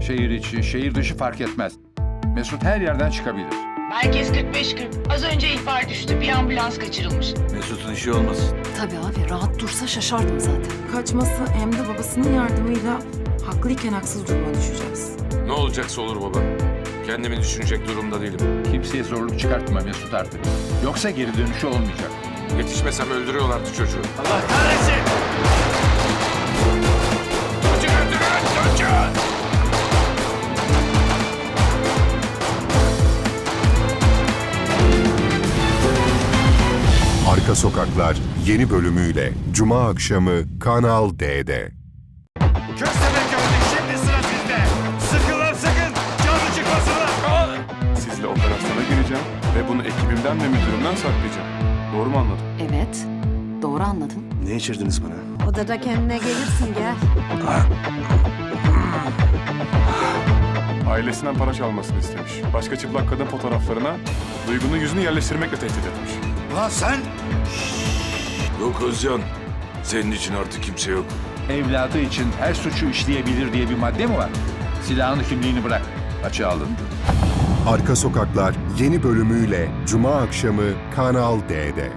Şehir içi, şehir dışı fark etmez. Mesut her yerden çıkabilir. Merkez 45-40. Az önce ihbar düştü. Bir ambulans kaçırılmış. Mesut'un işi olmasın. Tabii abi rahat dursa şaşardım zaten. Kaçması hem de babasının yardımıyla haklıyken haksız duruma düşeceğiz. Ne olacaksa olur baba. Kendimi düşünecek durumda değilim. Kimseye zorluk çıkartma Mesut artık. Yoksa geri dönüşü olmayacak. Yetişmesem öldürüyorlardı çocuğu. Allah kahretsin! Arka Sokaklar yeni bölümüyle Cuma akşamı Kanal D'de. Köstebek gördük şimdi sıra sizde. Sıkın lan sıkın. Canı çıkmasın lan. Sizle operasyona gireceğim ve bunu ekibimden ve müdürümden saklayacağım. Doğru mu anladım? Evet. Doğru anladın. Ne içirdiniz bana? Odada kendine gelirsin gel. Ailesinden para çalmasını istemiş. Başka çıplak kadın fotoğraflarına Duygu'nun yüzünü yerleştirmekle tehdit etmiş. Lan sen! Yok Özcan. Senin için artık kimse yok. Evladı için her suçu işleyebilir diye bir madde mi var? Silahını kimliğini bırak. Açığa alın. Arka Sokaklar yeni bölümüyle Cuma akşamı Kanal D'de.